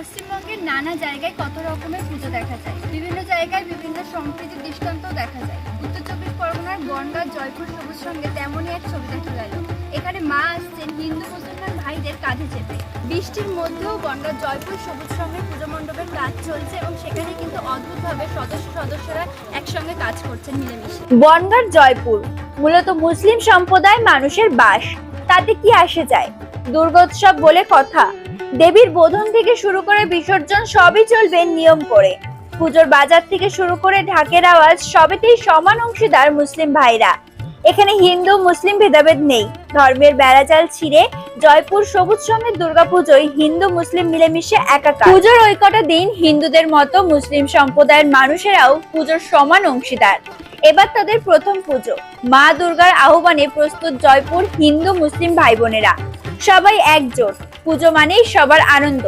পশ্চিমবঙ্গের নানা জায়গায় কত রকমের পুজো দেখা যায়। বিভিন্ন জায়গায় বিভিন্ন সংস্কৃতির দৃষ্টান্ত দেখা যায়। উত্তর চব্বিশ পরগনার বনগাঁ, জয়পুর, সবুজ সঙ্গে তেমনই এক ছবি দেখা গেল। এখানে মা আসছেন, হিন্দু, মুসলমান ভাইদের কাঁধে চেপে। বৃষ্টির মধ্যেও বনগাঁ, জয়পুর, সবুজ সঙ্গে পুজো মণ্ডপের কাজ চলছে এবং সেখানে কিন্তু অদ্ভুতভাবে সদস্য সদস্যরা একসঙ্গে কাজ করছেন মিলেমিশে। বনগাঁর জয়পুর মূলত মুসলিম সম্প্রদায় মানুষের বাস। তাতে কি আসে যায়? দুর্গোৎসব বলে কথা। দেবীর বোধন থেকে শুরু করে বিসর্জন সবই চলবে নিয়ম করে। পুজোর বাজার থেকে শুরু করে ঢাকের আওয়াজ সবেতেই সমান অংশীদার মুসলিম ভাইরা। এখানে হিন্দু, মুসলিম ভেদাভেদ নেই। ধর্মের বেড়াজাল ছিঁড়ে জয়পুর সবুজ সঙ্গে দুর্গাপুজোয় হিন্দু, মুসলিম মিলেমিশে একাকার। পুজোর ওই কটা দিন হিন্দুদের মতো মুসলিম সম্প্রদায়ের মানুষেরাও পুজোর সমান অংশীদার। এবার তাদের প্রথম পুজো। মা দুর্গার আহ্বানে প্রস্তুত জয়পুর হিন্দু, মুসলিম ভাই বোনেরা সবাই একজোট। পুজো মানেই সবার আনন্দ।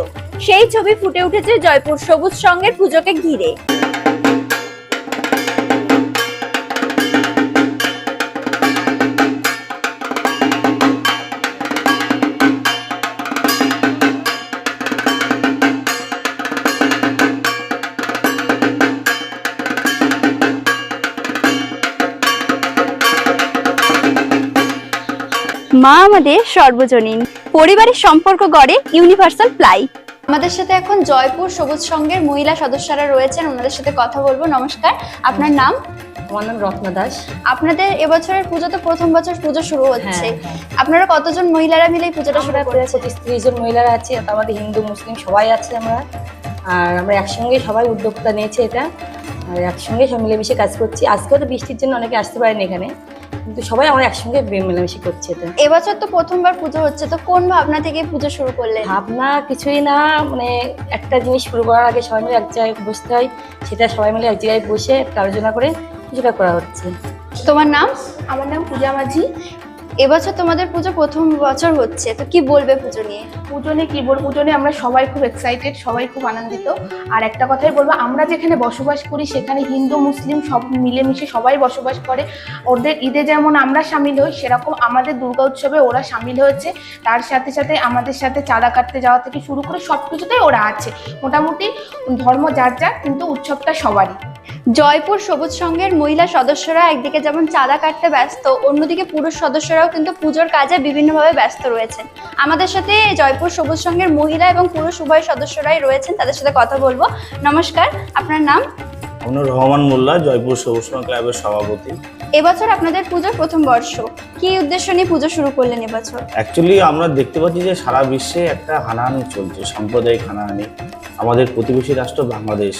সেই ছবি ফুটে উঠেছে জয়পুর সবুজ সঙ্গের পুজোকে ঘিরে। মা আমাদের সর্বজনীন। পরিবারের সম্পর্ক গড়ে ইউনিভার্সাল প্লাই আমাদের সাথে এখন জয়পুর সবুজ সংঘের মহিলা সদস্যরা রয়েছেন ওনাদের সাথে কথা বলব। নমস্কার আপনার নাম? আমার নাম রত্না দাস। আপনাদের এবছরের পুজো তো প্রথম বছর পুজো শুরু হচ্ছে। হ্যাঁ, আপনারা কতজন মহিলারা মিলে এই পুজোটা শুরু করেছে পঁচিশ জন মহিলারা আছে আমাদের হিন্দু মুসলিম সবাই আছে আমরা। আর আমরা একসঙ্গে সবাই উদ্যোক্তা নিয়েছে এটা। আর একসঙ্গে সব মিলেমিশে কাজ করছি। আজকেও তো বৃষ্টির জন্য অনেকে আসতে পারেনি এখানে। সবাই আমরা একসঙ্গে মেলামেশি করছি এটা। এবছর তো প্রথমবার পুজো হচ্ছে তো কোন ভাবনা থেকে পুজো শুরু করলে ভাবনা কিছুই না মানে একটা জিনিস শুরু করার আগে সবাই মিলে এক জায়গায় বসতে হয় সেটা সবাই মিলে এক জায়গায় বসে একটা আলোচনা করে পুজোটা করা হচ্ছে। তোমার নাম? আমার নাম পূজা মাঝি। এবছর তোমাদের পুজো প্রথম বছর হচ্ছে, তো কি বলবে পুজো নিয়ে? পুজো নিয়ে কি বলব? পুজো নিয়ে আমরা সবাই খুব এক্সাইটেড সবাই খুব আনন্দিত। আর একটা কথাই বলব, আমরা যেখানে বসবাস করি সেখানে হিন্দু, মুসলিম সব মিলেমিশে সবাই বসবাস করে। ওদের ঈদে যেমন আমরা সামিল হই, সেরকম আমাদের দুর্গা উৎসবে ওরা সামিল হয়েছে। তার সাথে সাথে আমাদের সাথে চাঁদা কাটতে যাওয়া থেকে শুরু করে সব কিছুতেই ওরা আছে। মোটামুটি ধর্ম যার যার, কিন্তু উৎসবটা সবারই। জয়পুর সবুজ সংঘের মহিলা সদস্যরা একদিকে যেমন চাঁদা কাটতে ব্যস্ত অন্যদিকে পুরুষ সদস্যরাও কিন্তু পুজোর কাজে বিভিন্নভাবে ব্যস্ত রয়েছেন। আমাদের সাথে জয়পুর সবুজ সংঘের মহিলা এবং পুরুষ উভয় সদস্যরাই রয়েছেন তাদের সাথে কথা বলব। নমস্কার আপনার নাম? আমার রহমান মোল্লা জয়পুর সবুজ সমাজ ক্লাবের সভাপতি। এবছর আপনাদের পুজোর প্রথম বর্ষ কি উদ্দেশ্য নিয়ে পুজো শুরু করলেন এবছর? অ্যাকচুয়ালি আমরা দেখতে পাচ্ছি যে সারা বিশ্বে একটা হানাহানি চলছে সাম্প্রদায়িক হানাহানি। আমাদের প্রতিবেশী রাষ্ট্র বাংলাদেশ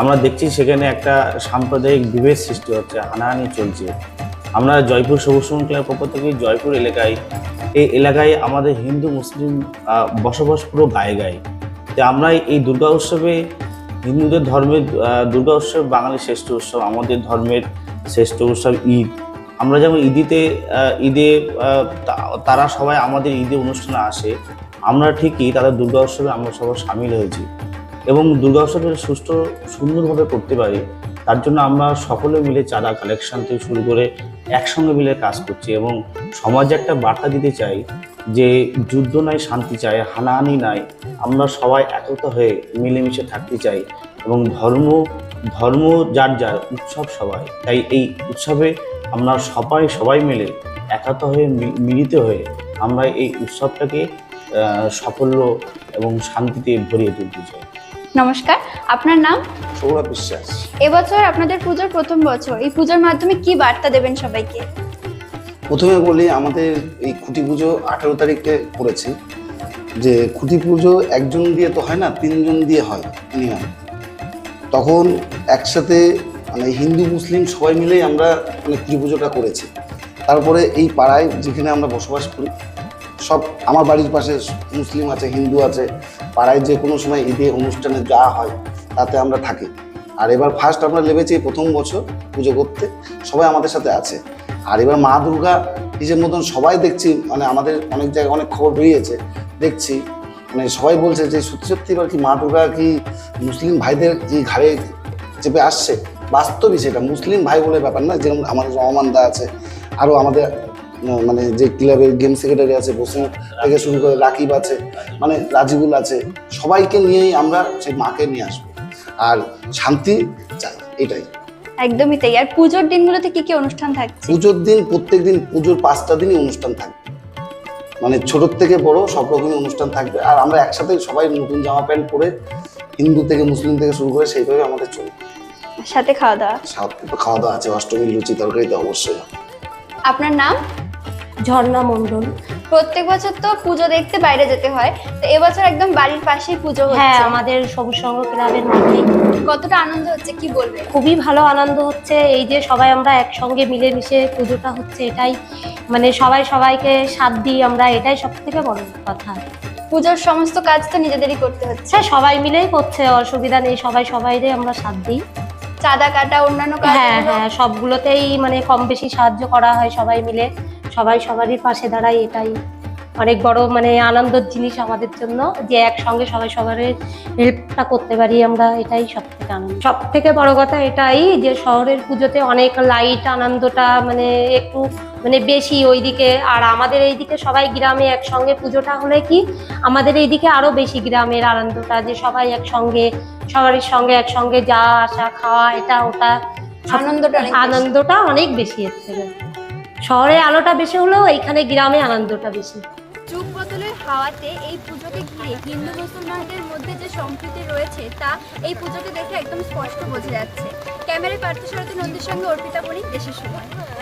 আমরা দেখছি সেখানে একটা সাম্প্রদায়িক বিভেদ সৃষ্টি হচ্ছে, হানাহানি চলছে। আমরা জয়পুর সবুজ ক্লাবের পক্ষ থেকে জয়পুর এলাকায়, এই এলাকায় আমাদের হিন্দু, মুসলিম বসবাস পুরো গায়ে গায়ে। তো আমরা এই দুর্গা উৎসবে, হিন্দুদের ধর্মের দুর্গা উৎসব, বাঙালির শ্রেষ্ঠ উৎসব, আমাদের ধর্মের শ্রেষ্ঠ উৎসব ঈদ। আমরা যেমন ঈদিতে ঈদে তারা সবাই আমাদের ঈদে অনুষ্ঠানে আসে, আমরা ঠিকই তাদের দুর্গা উৎসবে আমরা সবাই সামিল হয়েছি। এবং দুর্গা উৎসবের সুষ্ঠু, সুন্দরভাবে করতে পারি, তার জন্য আমরা সকলে মিলে চাঁদা কালেকশন থেকে শুরু করে একসঙ্গে মিলে কাজ করছি এবং সমাজে একটা বার্তা দিতে চাই যে যুদ্ধ নাই শান্তি চাই, হানাহানি নাই আমরা সবাই একতা হয়ে মিলেমিশে থাকতে চাই এবং ধর্ম ধর্ম যার যার উৎসব সবাই। তাই এই উৎসবে আমরা সবাই সবাই মিলে একাত হয়ে মিলিত হয়ে আমরা এই উৎসবটাকে সাফল্য এবং শান্তিতে ভরিয়ে তুলতে চাই। নমস্কার আপনার নাম? সৌরভ বিশ্বাস। এবছর আপনাদের পুজোর প্রথম বছর এই পুজোর মাধ্যমে কি বার্তা দেবেন সবাইকে? প্রথমে বলি আমাদের এই খুঁটি পুজো আঠেরো তারিখে করেছি। যে খুঁটি পুজো একজন দিয়ে তো হয় না তিনজন দিয়ে হয় নিয়ম তখন একসাথে মানে হিন্দু মুসলিম সবাই মিলেই আমরা মানে খুঁটি পুজোটা করেছি। তারপরে এই পাড়ায় যেখানে আমরা বসবাস করি সব আমার বাড়ির পাশে মুসলিম আছে, হিন্দু আছে, পাড়ায় যে কোনো সময় ঈদে অনুষ্ঠানে যা হয় তাতে আমরা থাকি। আর এবার ফার্স্ট আমরা এই প্রথম বছর পুজো করতে, সবাই আমাদের সাথে আছে। আর এবার মা দুর্গা নিজের মতন সবাই দেখছি মানে আমাদের অনেক জায়গায় অনেক খবর বেরিয়েছে, দেখছি। মানে সবাই বলছে যে সত্যি সত্যি এবার কি মা দুর্গা কি মুসলিম ভাইদের কি ঘাড়ে চেপে আসছে? বাস্তবই সেটা, মুসলিম ভাই বলে ব্যাপার না যেরকম আমাদের রহমান দা আছে আরও আমাদের মানে যে ক্লাবের গেম সেক্রেটারি আছে বসে থেকে শুরু করে রাকিব আছে মানে রাজিবুল আছে সবাইকে নিয়েই আমরা সেই মাকে নিয়ে আসব। আর শান্তি চাই এটাই। একদমই তাই। আর পুজোর দিনগুলোতে কি কি অনুষ্ঠান থাকছে? পুজোর দিন প্রত্যেক দিন পুজোর পাঁচটা দিনই অনুষ্ঠান থাকবে। মানে ছোট থেকে বড় সব রকমই অনুষ্ঠান থাকবে। আর আমরা একসাথে সবাই নতুন জামা প্যান্ট পরে হিন্দু থেকে মুসলিম থেকে শুরু করে সেইভাবে আমাদের চলবে সাথে খাওয়া দাওয়া? সাথে তো খাওয়া দাওয়া আছে অষ্টমীর লুচি তরকারি তো অবশ্যই। আপনার নাম? ঝর্ণা মণ্ডল। প্রত্যেক বছর তো পুজো দেখতে বাইরে যেতে হয় তো এবছর একদম বাড়ির পাশেই পুজো হ্যাঁ হচ্ছে আমাদের সবুজ সংঘ ক্লাবের মাঠে কতটা আনন্দ হচ্ছে কি বলবেন? খুবই ভালো আনন্দ হচ্ছে এই যে সবাই আমরা একসঙ্গে মিলেমিশে পুজোটা হচ্ছে এটাই। মানে সবাই সবাইকে সাথ দিই আমরা এটাই সব থেকে বড় কথা। পুজোর সমস্ত কাজ তো নিজেদেরই করতে হচ্ছে। হ্যাঁ সবাই মিলেই করছে অসুবিধা নেই সবাই সবাইরে আমরা সাথ দিই। চাঁদা কাটা অন্যান্য কাজ হ্যাঁ হ্যাঁ সবগুলোতেই মানে কম বেশি সাহায্য করা হয় সবাই মিলে। সবাই সবারই পাশে দাঁড়ায় এটাই। অনেক বড় মানে আনন্দের জিনিস আমাদের জন্য যে একসঙ্গে সবাই সবার হেল্পটা করতে পারি আমরা এটাই সব থেকে আনন্দ। সব থেকে বড় কথা এটাই যে শহরের পুজোতে অনেক লাইট আনন্দটা মানে একটু মানে বেশি ওইদিকে। আর আমাদের এইদিকে সবাই গ্রামে একসঙ্গে পুজোটা হলে কি আমাদের এইদিকে আরও বেশি গ্রামের আনন্দটা যে সবাই একসঙ্গে সবারই সঙ্গে একসঙ্গে যাওয়া আসা খাওয়া এটা ওটা আনন্দটা আনন্দটা অনেক বেশি এর থেকে। শহরে আলোটা বেশি হলেও এইখানে গ্রামে আনন্দটা বেশি। যুগ বদলের হাওয়াতে এই পুজোকে ঘিরে হিন্দু মুসলমানদের মধ্যে যে সম্প্রীতি রয়েছে, তা এই পুজোকে দেখে একদম স্পষ্ট বোঝা যাচ্ছে। ক্যামেরায় পার্থসারথী নন্দীর সঙ্গে অর্পিতা বণিক দেশের সময়।